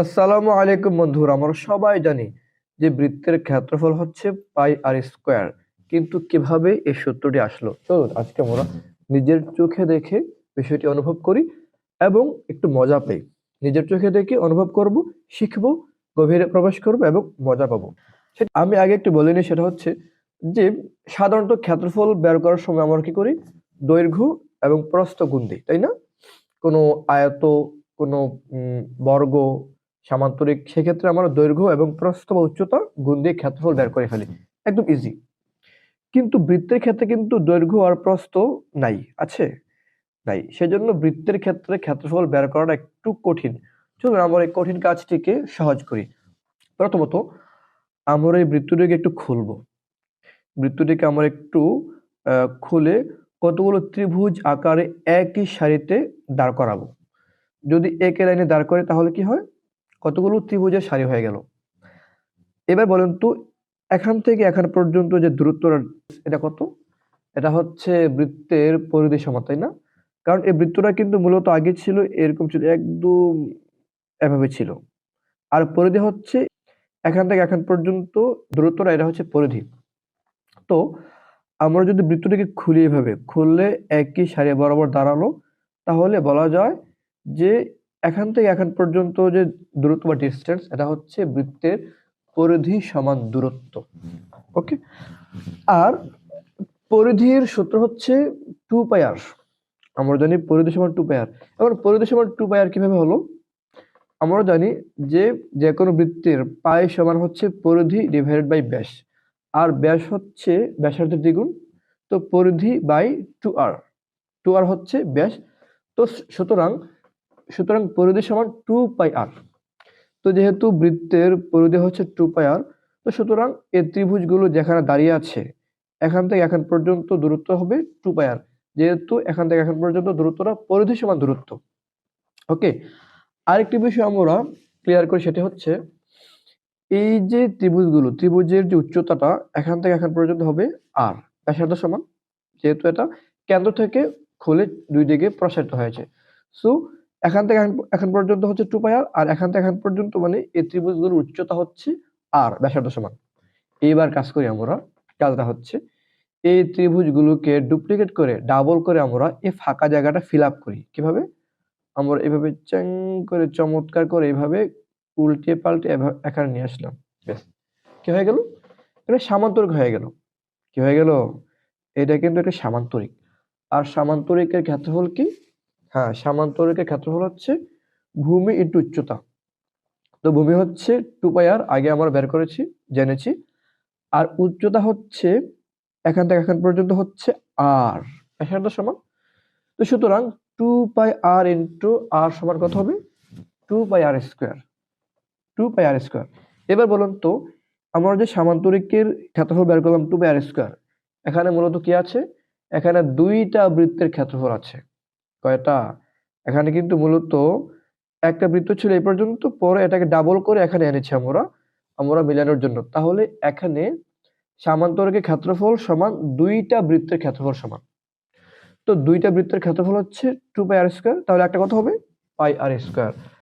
আসসালামু আলাইকুম বন্ধুরা, আমরা সবাই জানি যে বৃত্তের ক্ষেত্রফল হচ্ছে পাই আর স্কোয়ার। কিন্তু কীভাবে এই সূত্রটি আসলো? তো আজকে আমরা নিজের চোখে দেখে বিষয়টি অনুভব করি এবং একটু মজা পাই নিজের চোখে দেখে অনুভব করব, শিখব, গভীরে প্রবেশ করব এবং মজা পাবো। সেটা আমি আগে একটু বলে নিই, সেটা হচ্ছে যে সাধারণত ক্ষেত্রফল বের করার সময় আমরা কি করি? দৈর্ঘ্য এবং প্রস্থ গুণ দিই, তাই না? কোনো আয়ত, কোনো বর্গ সামান্তরিক, সেক্ষেত্রে আমরা দৈর্ঘ্য এবং প্রস্থ বা উচ্চতা গুণ দিয়ে ক্ষেত্রফল বের করে ফেলি। একদম ইজি কিন্তু বৃত্তের ক্ষেত্রে কিন্তু দৈর্ঘ্য আর প্রস্থ নাই, আছে? নাই। সেজন্য বৃত্তের ক্ষেত্রে ক্ষেত্রফল বের করাটা একটু কঠিন। চলুন আমরা এই কঠিন কাজটিকে সহজ করি। প্রথমত, আমরা এই বৃত্তটিকে একটু খুলবো। বৃত্তটিকে আমরা একটু খুলে কতগুলো ত্রিভুজ আকারে একই সারিতে দাঁড় করাবো। যদি একই লাইনে দাঁড় করে তাহলে কি হয়? কতগুলো ত্রিভুজের সারি হয়ে গেল। এবার বলেন তো, এখান থেকে এখান পর্যন্ত যে দূরত্ব এটা কত? এটা হচ্ছে বৃত্তের পরিধি সমান, তাই না? কারণ এই বৃত্তটা কিন্তু মূলত আগে ছিল, এরকম ছিল, একদম এভাবে ছিল। আর পরিধি হচ্ছে এখান থেকে এখান পর্যন্ত, দূরত্বটা এটা হচ্ছে পরিধি। তো আমরা যদি বৃত্তটাকে খুলি এভাবে, খুললে একই সারি বরাবর দাঁড়াল, তাহলে বলা যায় যে এখান থেকে এখান পর্যন্ত যে দূরত্ব বা ডিস্টেন্স এটা হচ্ছে বৃত্তের পরিধি সমান দূরত্ব। ওকে আর পরিধির সূত্র হচ্ছে টু পাই আর আমরা জানি পরিধি সমান টু পায়ার এবার পরিধি সমান টু পায়ার কীভাবে হলো? আমরা জানি যে যে কোনো বৃত্তের পাই সমান হচ্ছে পরিধি ডিভাইডেড বাই ব্যাস। আর ব্যাস হচ্ছে ব্যাসার্ধের দ্বিগুণ, তো পরিধি by two R two R হচ্ছে ব্যাস। তো সুতরাং সুতরাং পরিধি সমান টু পাই আর তো যেহেতু বৃত্তের পরিধি হচ্ছে টু পাই আর তো সুতরাং এই ত্রিভুজগুলো যেখানে দাঁড়িয়ে আছে, এখান থেকে এখান পর্যন্ত দূরত্ব হবে টু পাই আর যেহেতু এখান থেকে এখান পর্যন্ত দূরত্বটা পরিধি সমান দূরত্ব। ওকে, আরেকটি বিষয় আমরা ক্লিয়ার করি সেটা হচ্ছে, এই যে ত্রিভুজগুলো, ত্রিভুজের যে উচ্চতাটা এখান থেকে এখান পর্যন্ত হবে আর ব্যাসার্ধ সমান, যেহেতু এটা কেন্দ্র থেকে খুলে দুই দিকে প্রসারিত হয়েছে। সো এখান থেকে এখান- পর্যন্ত হচ্ছে টু পাই আর আর এখান থেকে এখান পর্যন্ত মানে এই ত্রিভুজগুলোর উচ্চতা হচ্ছে আর ব্যাসার্ধ সমান। এইবার কাজ করি আমরা কাজটা হচ্ছে, এই ত্রিভুজগুলোকে ডুপ্লিকেট করে ডাবল করে আমরা এই ফাঁকা জায়গাটা ফিল আপ করি। কীভাবে? আমরা এভাবে চ্যাং করে, চমৎকার করে এভাবে উল্টে পাল্টে এখানে নিয়ে আসলাম। ব্যাস কি হয়ে গেল? এটা সামান্তরিক হয়ে গেল। কি হয়ে গেল? এটা কিন্তু একটা সামান্তরিক। আর সামান্তরিকের ক্ষেত্রফল কি? হ্যাঁ সামান্তরিকের ক্ষেত্রফল হচ্ছে ভূমি ইন্টু উচ্চতা। তো ভূমি হচ্ছে টু পাই আর আগে আমরা বের করেছি, জেনেছি। আর উচ্চতা হচ্ছে, এখান থেকে এখান পর্যন্ত হচ্ছে আর ব্যাসার্ধ সমান। তো সুতরাং টু পাই আর ইন্টু আর সমান কত হবে? Two pi R square two pi R square এবার বলুন তো, আমরা যে সামান্তরিকের ক্ষেত্রফল বের করলাম টু পাই আর স্কোয়ার এখানে মূলত কি আছে? এখানে দুইটা বৃত্তের ক্ষেত্রফল আছে। কয়টা? এখানে কিন্তু মূলত একটা বৃত্ত ছিল এই পর্যন্ত, পরে এটাকে ডাবল করে এখানে এনেছি আমরা আমরা মিলানোর জন্য। তাহলে এখানে সামান্তরকে ক্ষেত্রফল সমান দুইটা বৃত্তের ক্ষেত্রফল সমান। তো দুইটা বৃত্তের ক্ষেত্রফল হচ্ছে টু পাই আর স্কোয়ার তাহলে একটা কথা হবে? পাই আর স্কোয়ার